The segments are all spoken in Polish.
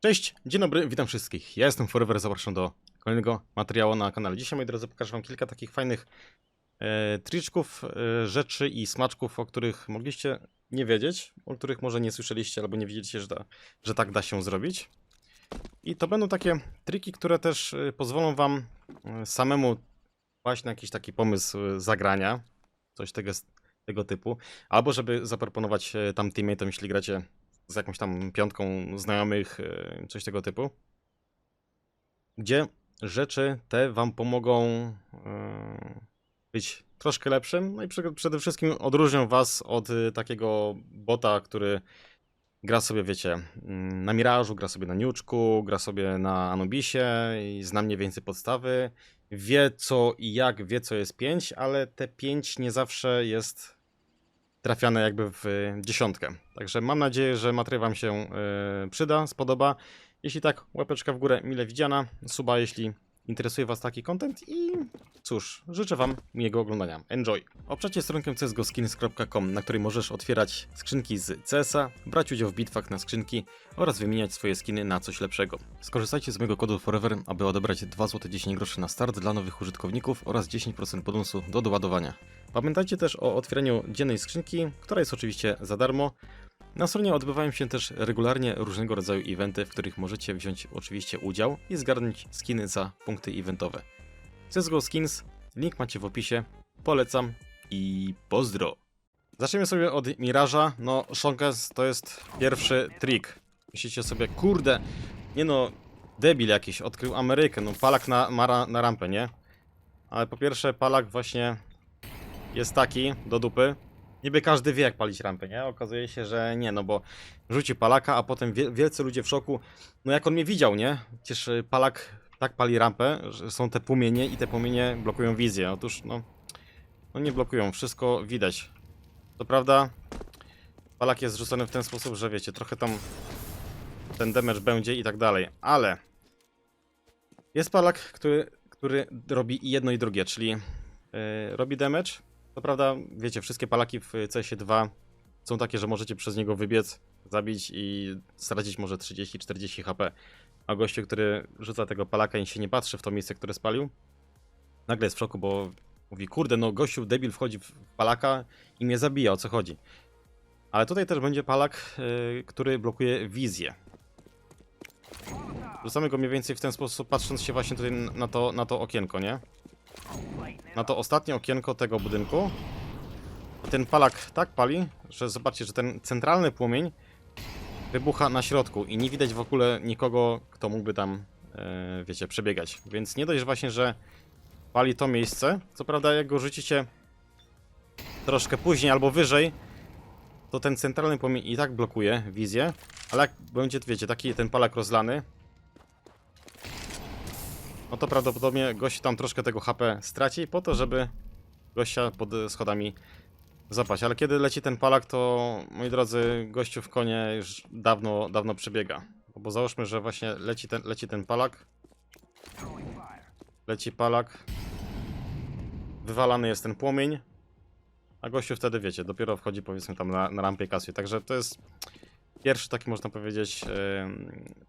Cześć, dzień dobry, witam wszystkich. Ja jestem Forever, zapraszam do kolejnego materiału na kanale. Dzisiaj, moi drodzy, pokażę wam kilka takich fajnych e, triczków, e, rzeczy i smaczków, o których mogliście nie wiedzieć, o których może nie słyszeliście albo nie wiedzieliście, że, da, że tak da się zrobić. I to będą takie triki, które też e, pozwolą wam e, samemu paść na jakiś taki pomysł e, zagrania, coś tego, tego typu, albo żeby zaproponować tam teammate'om, jeśli gracie z jakąś tam piątką znajomych, e, coś tego typu, gdzie rzeczy te wam pomogą e, być troszkę lepszym, no i prze- przede wszystkim odróżnią was od e, takiego bota, który gra sobie, wiecie, mm, na Mirażu, gra sobie na Niuczku, gra sobie na Anubisie i zna mniej więcej podstawy, wie co i jak, wie co jest 5, ale te 5 nie zawsze jest trafiane jakby w y, dziesiątkę. Także mam nadzieję, że materiał Wam się y, przyda, spodoba. Jeśli tak, łapeczka w górę mile widziana, suba jeśli interesuje Was taki content i cóż, życzę Wam miłego oglądania. Enjoy! Obczacie stronkę csgoskins.com, na której możesz otwierać skrzynki z CS-a, brać udział w bitwach na skrzynki oraz wymieniać swoje skiny na coś lepszego. Skorzystajcie z mojego kodu FOREVER, aby odebrać 2 zł 10 groszy na start dla nowych użytkowników oraz 10% bonusu do doładowania. Pamiętajcie też o otwieraniu dziennej skrzynki, która jest oczywiście za darmo. Na stronie odbywają się też regularnie różnego rodzaju eventy, w których możecie wziąć oczywiście udział i zgarnąć skiny za punkty eventowe. CSGO Skins, link macie w opisie, polecam i pozdro! Zaczniemy sobie od Miraża. No, Shonkas to jest pierwszy trik. Myślicie sobie, kurde, nie no, debil jakiś, odkrył Amerykę, no palak na, mara, na rampę, nie? Ale po pierwsze, palak właśnie jest taki do dupy. Niby każdy wie, jak palić rampę, nie? Okazuje się, że nie, no bo rzuci palaka, a potem wie, wielcy ludzie w szoku. No jak on mnie widział, nie? Przecież y, palak tak pali rampę, że są te płomienie i te płomienie blokują wizję. Otóż, no, no nie blokują, wszystko widać. To prawda, palak jest rzucony w ten sposób, że wiecie, trochę tam ten damage będzie i tak dalej, ale jest palak, który, który robi i jedno i drugie, czyli yy, robi damage, to prawda, wiecie, wszystkie palaki w CS2 są takie, że możecie przez niego wybiec, zabić i stracić może 30-40 HP. A gościu, który rzuca tego palaka i się nie patrzy w to miejsce, które spalił, nagle jest w szoku, bo mówi, kurde, no gościu debil wchodzi w palaka i mnie zabija, o co chodzi. Ale tutaj też będzie palak, yy, który blokuje wizję. Rzucamy go mniej więcej w ten sposób, patrząc się właśnie tutaj na to, na to okienko, nie? Na to ostatnie okienko tego budynku. Ten palak tak pali, że zobaczcie, że ten centralny płomień wybucha na środku i nie widać w ogóle nikogo, kto mógłby tam, e, wiecie, przebiegać. Więc nie dość właśnie, że pali to miejsce. Co prawda, jak go rzucicie troszkę później albo wyżej, to ten centralny płomień i tak blokuje wizję, ale jak będzie, wiecie, taki ten palak rozlany, no to prawdopodobnie gość tam troszkę tego HP straci po to, żeby gościa pod schodami zapaść. Ale kiedy leci ten palak, to moi drodzy, gościu w konie już dawno, dawno przebiega. Bo, załóżmy, że właśnie leci ten, leci ten palak. Leci palak. Wywalany jest ten płomień. A gościu wtedy, wiecie, dopiero wchodzi powiedzmy tam na, na rampie kasy. Także to jest pierwszy taki, można powiedzieć, yy,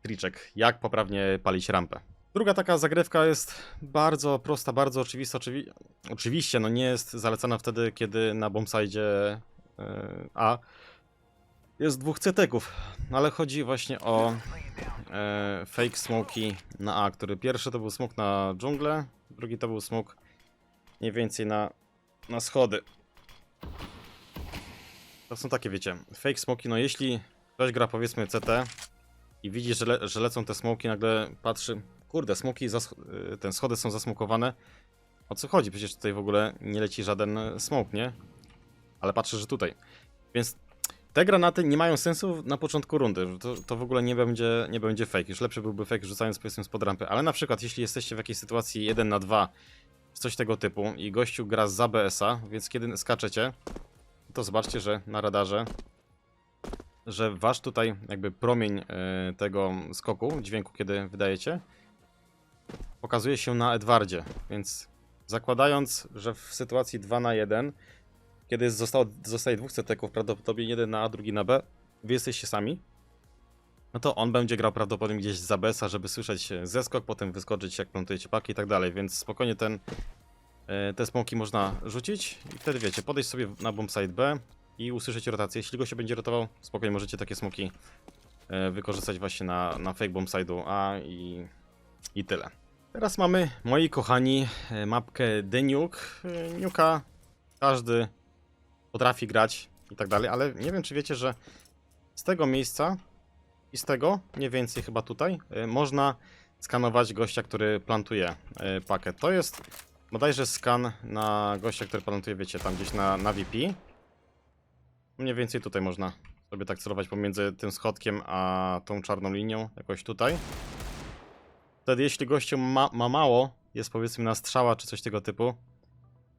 triczek. Jak poprawnie palić rampę. Druga taka zagrywka jest bardzo prosta, bardzo oczywista. Oczywi oczywiście, no nie jest zalecana wtedy, kiedy na bombside yy, A jest dwóch ceteków, ale chodzi właśnie o yy, fake smoki na A, który pierwszy to był smok na dżunglę, drugi to był smok mniej więcej na, na schody. To są takie, wiecie, fake smoki, no jeśli ktoś gra powiedzmy CT i widzi, że, le że lecą te smoki, nagle patrzy, Kurde, smoki, y, ten schody są zasmokowane. O co chodzi? Przecież tutaj w ogóle nie leci żaden smok, nie? Ale patrzę, że tutaj. Więc te granaty nie mają sensu na początku rundy. To, to w ogóle nie będzie, nie będzie fake. Już lepszy byłby fake rzucając powiedzmy spod rampy. Ale na przykład jeśli jesteście w jakiejś sytuacji 1 na 2 coś tego typu i gościu gra z ABS-a, więc kiedy skaczecie, to zobaczcie, że na radarze że wasz tutaj jakby promień y, tego skoku, dźwięku, kiedy wydajecie, pokazuje się na Edwardzie, więc zakładając, że w sytuacji 2 na 1, kiedy zostało, zostaje dwóch ceteków, prawdopodobnie jeden na A, drugi na B, wy jesteście sami, no to on będzie grał prawdopodobnie gdzieś za besa, żeby słyszeć zeskok, potem wyskoczyć jak plantujecie paki i tak dalej, więc spokojnie ten, e, te smoki można rzucić i wtedy wiecie, podejść sobie na bombsite B i usłyszeć rotację. Jeśli go się będzie rotował, spokojnie możecie takie smoki e, wykorzystać właśnie na, na fake bombsite'u A i, i tyle. Teraz mamy, moi kochani, e, mapkę The Nuke. E, Nuka każdy potrafi grać i tak dalej, ale nie wiem czy wiecie, że z tego miejsca i z tego, mniej więcej chyba tutaj, y, można skanować gościa, który plantuje pakiet. To jest bodajże skan na gościa, który plantuje, wiecie, tam gdzieś na, na VP. Mniej więcej tutaj można sobie tak celować pomiędzy tym schodkiem a tą czarną linią, jakoś tutaj. Wtedy jeśli gościu ma, ma mało, jest powiedzmy na strzała czy coś tego typu,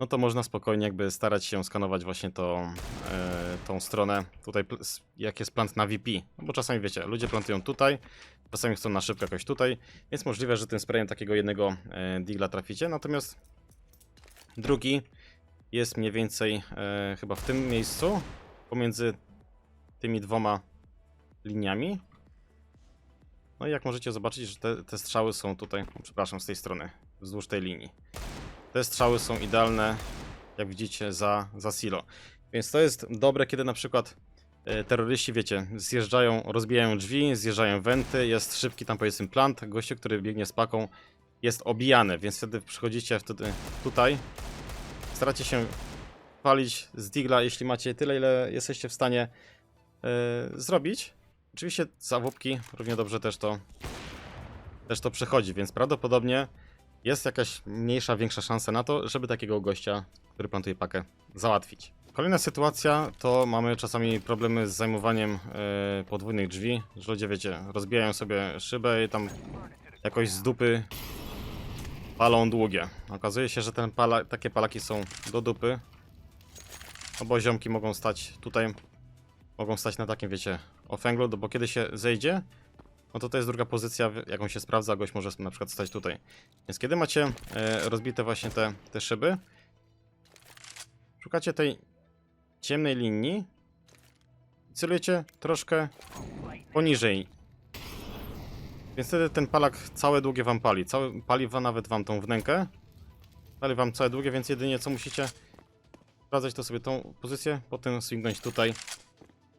no to można spokojnie jakby starać się skanować właśnie tą, e, tą stronę tutaj, jak jest plant na VP. No bo czasami wiecie, ludzie plantują tutaj, czasami chcą na szybko jakoś tutaj, więc możliwe, że tym sprayem takiego jednego e, digla traficie. Natomiast drugi jest mniej więcej e, chyba w tym miejscu, pomiędzy tymi dwoma liniami. No i jak możecie zobaczyć, że te, te strzały są tutaj, przepraszam, z tej strony, wzdłuż tej linii. Te strzały są idealne, jak widzicie, za, za silo. Więc to jest dobre, kiedy na przykład e, terroryści, wiecie, zjeżdżają, rozbijają drzwi, zjeżdżają wenty, jest szybki tam powiedzmy plant, gościu, który biegnie z paką, jest obijany, więc wtedy przychodzicie wtedy tutaj, staracie się palić z digla, jeśli macie tyle, ile jesteście w stanie e, zrobić. Oczywiście z awupki równie dobrze też to też to przechodzi, więc prawdopodobnie jest jakaś mniejsza, większa szansa na to, żeby takiego gościa, który plantuje pakę, załatwić. Kolejna sytuacja to mamy czasami problemy z zajmowaniem e, podwójnych drzwi, że ludzie, wiecie, rozbijają sobie szybę i tam jakoś z dupy palą długie. Okazuje się, że ten pala, takie palaki są do dupy, bo ziomki mogą stać tutaj, mogą stać na takim, wiecie, ofęglu, bo kiedy się zejdzie, no to to jest druga pozycja, jaką się sprawdza, gość może na przykład stać tutaj. Więc kiedy macie e, rozbite właśnie te, te szyby, szukacie tej ciemnej linii i celujecie troszkę poniżej. Więc wtedy ten palak całe długie wam pali. Cały, pali nawet wam tą wnękę. Pali wam całe długie, więc jedynie co musicie sprawdzać to sobie tą pozycję, potem swingnąć tutaj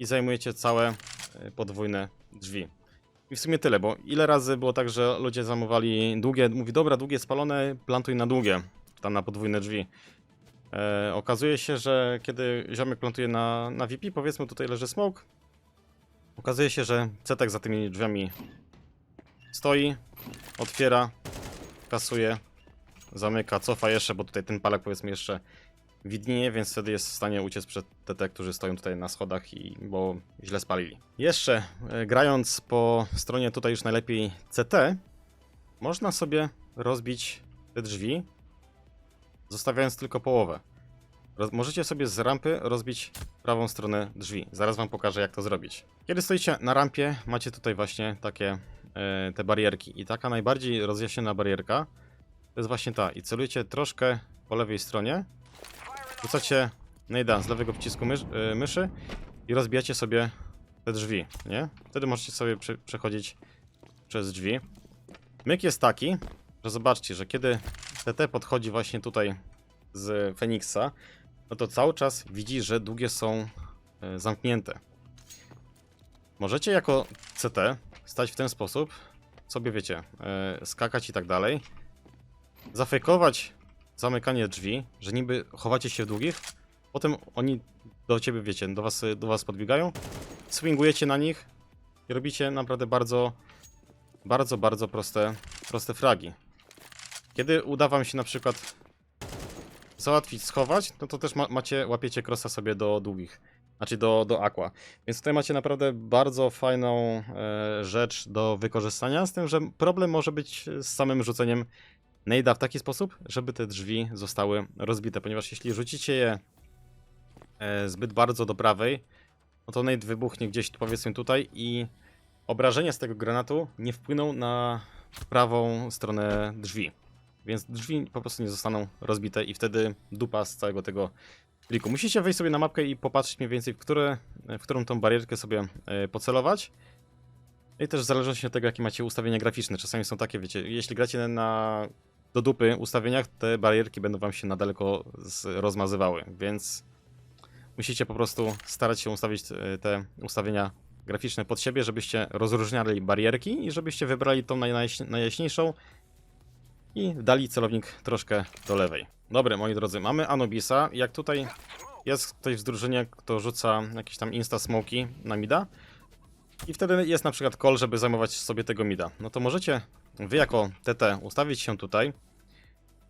i zajmujecie całe e, podwójne drzwi. I w sumie tyle, bo ile razy było tak, że ludzie zamowali długie, mówi dobra, długie spalone, plantuj na długie, tam na podwójne drzwi. E, okazuje się, że kiedy ziomek plantuje na, na VP, powiedzmy tutaj leży smoke, okazuje się, że cetek za tymi drzwiami stoi, otwiera, kasuje, zamyka, cofa jeszcze, bo tutaj ten palak powiedzmy jeszcze widnieje, więc wtedy jest w stanie uciec przed TT, którzy stoją tutaj na schodach i bo źle spalili. Jeszcze e, grając po stronie tutaj już najlepiej CT, można sobie rozbić te drzwi, zostawiając tylko połowę. Roz możecie sobie z rampy rozbić prawą stronę drzwi. Zaraz wam pokażę jak to zrobić. Kiedy stoicie na rampie, macie tutaj właśnie takie e, te barierki i taka najbardziej rozjaśniona barierka to jest właśnie ta i celujecie troszkę po lewej stronie Rzucacie najda z lewego przycisku mysz, y, myszy i rozbijacie sobie te drzwi, nie? Wtedy możecie sobie prze, przechodzić przez drzwi. Myk jest taki, że zobaczcie, że kiedy TT podchodzi właśnie tutaj z Feniksa, no to cały czas widzi, że długie są y, zamknięte. Możecie jako CT stać w ten sposób, sobie wiecie, y, skakać i tak dalej, zafejkować zamykanie drzwi, że niby chowacie się w długich, potem oni do ciebie, wiecie, do was, do was podbiegają, swingujecie na nich i robicie naprawdę bardzo, bardzo, bardzo proste, proste fragi. Kiedy uda wam się na przykład załatwić, schować, no to też ma, macie, łapiecie crossa sobie do długich, znaczy do, do aqua. Więc tutaj macie naprawdę bardzo fajną e, rzecz do wykorzystania, z tym, że problem może być z samym rzuceniem Nejda w taki sposób, żeby te drzwi zostały rozbite, ponieważ jeśli rzucicie je e, zbyt bardzo do prawej, no to Nate wybuchnie gdzieś powiedzmy tutaj i obrażenia z tego granatu nie wpłyną na prawą stronę drzwi. Więc drzwi po prostu nie zostaną rozbite i wtedy dupa z całego tego pliku. Musicie wejść sobie na mapkę i popatrzeć mniej więcej, w, które, w którą tą barierkę sobie e, pocelować. I też w zależności od tego, jakie macie ustawienia graficzne. Czasami są takie, wiecie, jeśli gracie na do dupy ustawieniach, te barierki będą wam się na daleko rozmazywały, więc musicie po prostu starać się ustawić e, te ustawienia graficzne pod siebie, żebyście rozróżniali barierki i żebyście wybrali tą najjaś- najjaśniejszą i dali celownik troszkę do lewej. Dobry, moi drodzy, mamy Anubisa. Jak tutaj jest ktoś w drużynie, kto rzuca jakieś tam insta smoki na mida i wtedy jest na przykład call, żeby zajmować sobie tego mida. No to możecie wy jako TT ustawić się tutaj,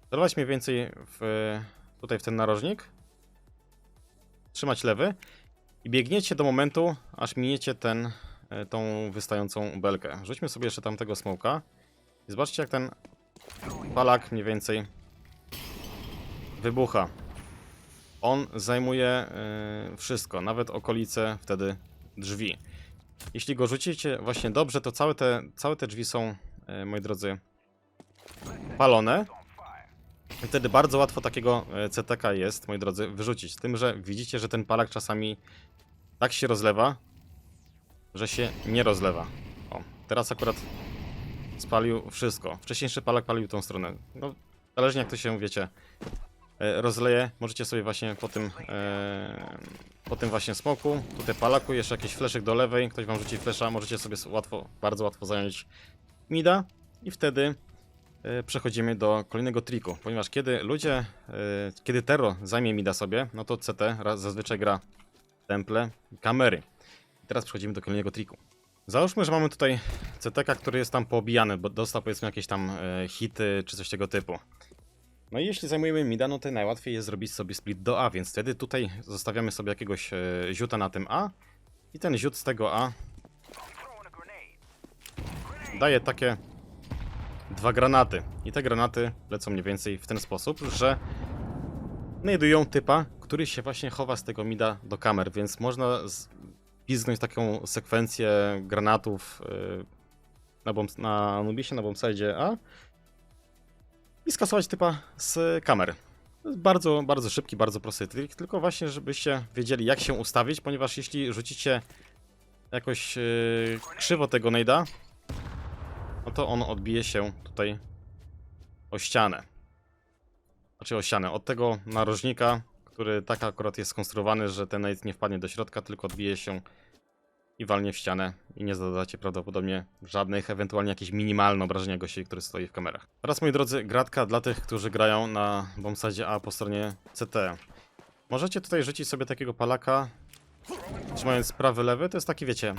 celować mniej więcej w, tutaj w ten narożnik, trzymać lewy i biegniecie do momentu, aż miniecie ten, e, tą wystającą belkę. Rzućmy sobie jeszcze tamtego smoka i zobaczcie jak ten palak mniej więcej wybucha. On zajmuje e, wszystko, nawet okolice wtedy drzwi. Jeśli go rzucicie właśnie dobrze, to całe te, całe te drzwi są, moi drodzy, palone. I wtedy bardzo łatwo takiego e, CTK jest, moi drodzy, wyrzucić. Tym, że widzicie, że ten palak czasami tak się rozlewa, że się nie rozlewa. O, teraz akurat spalił wszystko. Wcześniejszy palak palił tą stronę. No, zależnie jak to się, wiecie, e, rozleje, możecie sobie właśnie po tym, e, po tym właśnie smoku, tutaj palaku, jeszcze jakiś fleszek do lewej, ktoś wam rzuci flesza, możecie sobie łatwo, bardzo łatwo zająć mida i wtedy e, przechodzimy do kolejnego triku, ponieważ kiedy ludzie, e, kiedy Terro zajmie mida sobie, no to CT zazwyczaj gra temple kamery. I teraz przechodzimy do kolejnego triku. Załóżmy, że mamy tutaj CTK, który jest tam poobijany, bo dostał powiedzmy jakieś tam e, hity czy coś tego typu. No i jeśli zajmujemy mida, no to najłatwiej jest zrobić sobie split do A, więc wtedy tutaj zostawiamy sobie jakiegoś ziuta na tym A i ten ziut z tego A daje takie dwa granaty. I te granaty lecą mniej więcej w ten sposób, że znajdują typa, który się właśnie chowa z tego mida do kamer, więc można pizgnąć taką sekwencję granatów yy, na, bomb, na Anubisie, na bombsite A i skasować typa z kamer. Bardzo, bardzo szybki, bardzo prosty trik, tylko właśnie, żebyście wiedzieli jak się ustawić, ponieważ jeśli rzucicie jakoś yy, krzywo tego nejda, no to on odbije się tutaj o ścianę. Znaczy o ścianę. Od tego narożnika, który tak akurat jest skonstruowany, że ten nade nie wpadnie do środka, tylko odbije się i walnie w ścianę i nie zadacie prawdopodobnie żadnych, ewentualnie jakieś minimalne obrażenia gości, który stoi w kamerach. Teraz moi drodzy, gratka dla tych, którzy grają na bombsadzie A po stronie CT. Możecie tutaj rzucić sobie takiego palaka, trzymając prawy, lewy, to jest taki wiecie,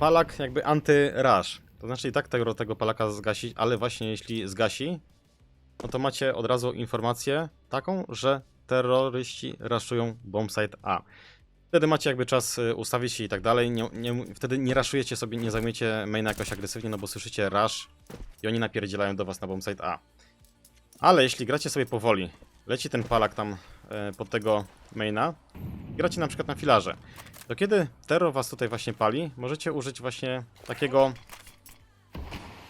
palak jakby anty-rush. To znaczy i tak tego, tego palaka zgasi, ale właśnie jeśli zgasi, no to macie od razu informację taką, że terroryści raszują bombsite A. Wtedy macie jakby czas y, ustawić się i tak dalej. Nie, nie, wtedy nie raszujecie sobie, nie zajmujecie maina jakoś agresywnie, no bo słyszycie rush i oni napierdzielają do was na bombsite A. Ale jeśli gracie sobie powoli, leci ten palak tam e, pod tego maina, gracie na przykład na filarze, to kiedy terror was tutaj właśnie pali, możecie użyć właśnie takiego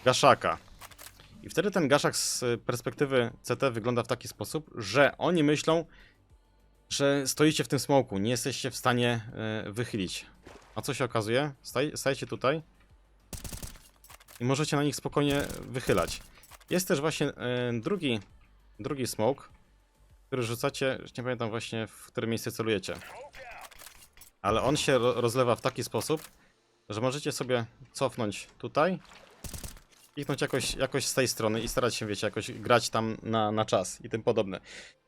gaszaka. I wtedy ten gaszak z perspektywy CT wygląda w taki sposób, że oni myślą, że stoicie w tym smoku, nie jesteście w stanie e, wychylić. A co się okazuje? Staj, stajecie tutaj i możecie na nich spokojnie wychylać. Jest też właśnie e, drugi, drugi smoke, który rzucacie, nie pamiętam właśnie w które miejsce celujecie. Ale on się ro- rozlewa w taki sposób, że możecie sobie cofnąć tutaj kliknąć jakoś, jakoś z tej strony i starać się, wiecie, jakoś grać tam na, na czas i tym podobne.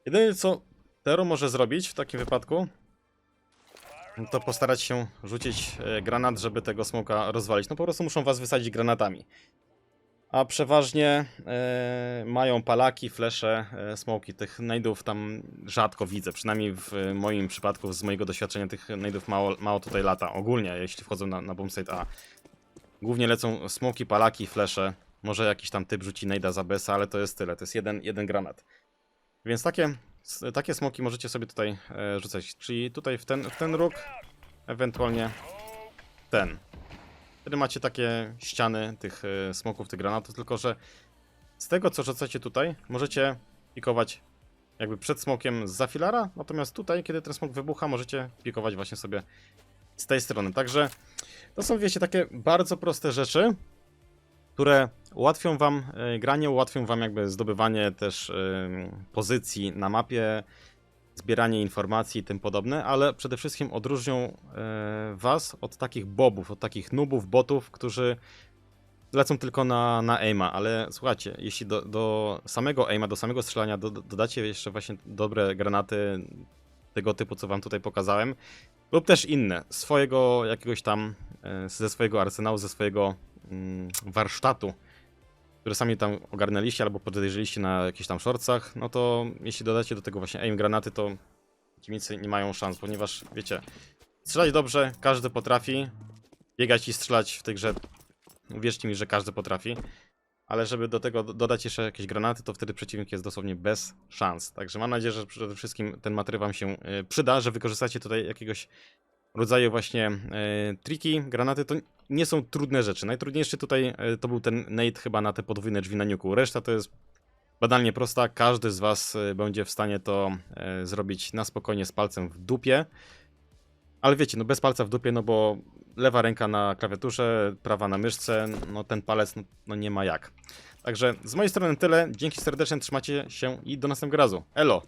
Jedyne co Tero może zrobić w takim wypadku, to postarać się rzucić e, granat, żeby tego smoka rozwalić. No po prostu muszą was wysadzić granatami. A przeważnie e, mają palaki, flesze, e, smoki. Tych najdów tam rzadko widzę. Przynajmniej w moim przypadku, z mojego doświadczenia, tych najdów mało, mało tutaj lata. Ogólnie, jeśli wchodzą na, na bombsite A. Głównie lecą smoki, palaki, flesze. Może jakiś tam typ rzuci najda za besa, ale to jest tyle. To jest jeden, jeden granat. Więc takie, takie smoki możecie sobie tutaj e, rzucać. Czyli tutaj w ten, w ten róg, ewentualnie ten. Wtedy macie takie ściany tych e, smoków, tych granatów, tylko że z tego co rzucacie tutaj, możecie pikować jakby przed smokiem z filara, natomiast tutaj, kiedy ten smok wybucha, możecie pikować właśnie sobie z tej strony. Także to są, wiecie, takie bardzo proste rzeczy, które ułatwią wam e, granie, ułatwią wam jakby zdobywanie też e, pozycji na mapie, zbieranie informacji i tym podobne, ale przede wszystkim odróżnią e, was od takich bobów, od takich nubów, botów, którzy lecą tylko na, na aima, ale słuchajcie, jeśli do, do samego aima, do samego strzelania do, do- dodacie jeszcze właśnie dobre granaty tego typu, co wam tutaj pokazałem, lub też inne, swojego jakiegoś tam, e, ze swojego arsenału, ze swojego mm, warsztatu, które sami tam ogarnęliście albo podejrzeliście na jakichś tam shortcach, no to jeśli dodacie do tego właśnie aim granaty, to przeciwnicy nie mają szans, ponieważ wiecie, strzelać dobrze każdy potrafi, biegać i strzelać w tej grze, wierzcie mi, że każdy potrafi, ale żeby do tego do- dodać jeszcze jakieś granaty, to wtedy przeciwnik jest dosłownie bez szans. Także mam nadzieję, że przede wszystkim ten materiał wam się e, przyda, że wykorzystacie tutaj jakiegoś rodzaju właśnie e, triki. Granaty to nie są trudne rzeczy. Najtrudniejszy tutaj e, to był ten nade chyba na te podwójne drzwi na niuku. Reszta to jest banalnie prosta. Każdy z was będzie w stanie to zrobić na spokojnie z palcem w dupie. Ale wiecie, no bez palca w dupie, no bo lewa ręka na klawiaturze, prawa na myszce, no ten palec no, no nie ma jak. Także z mojej strony tyle. Dzięki serdecznie, trzymacie się i do następnego razu. Elo!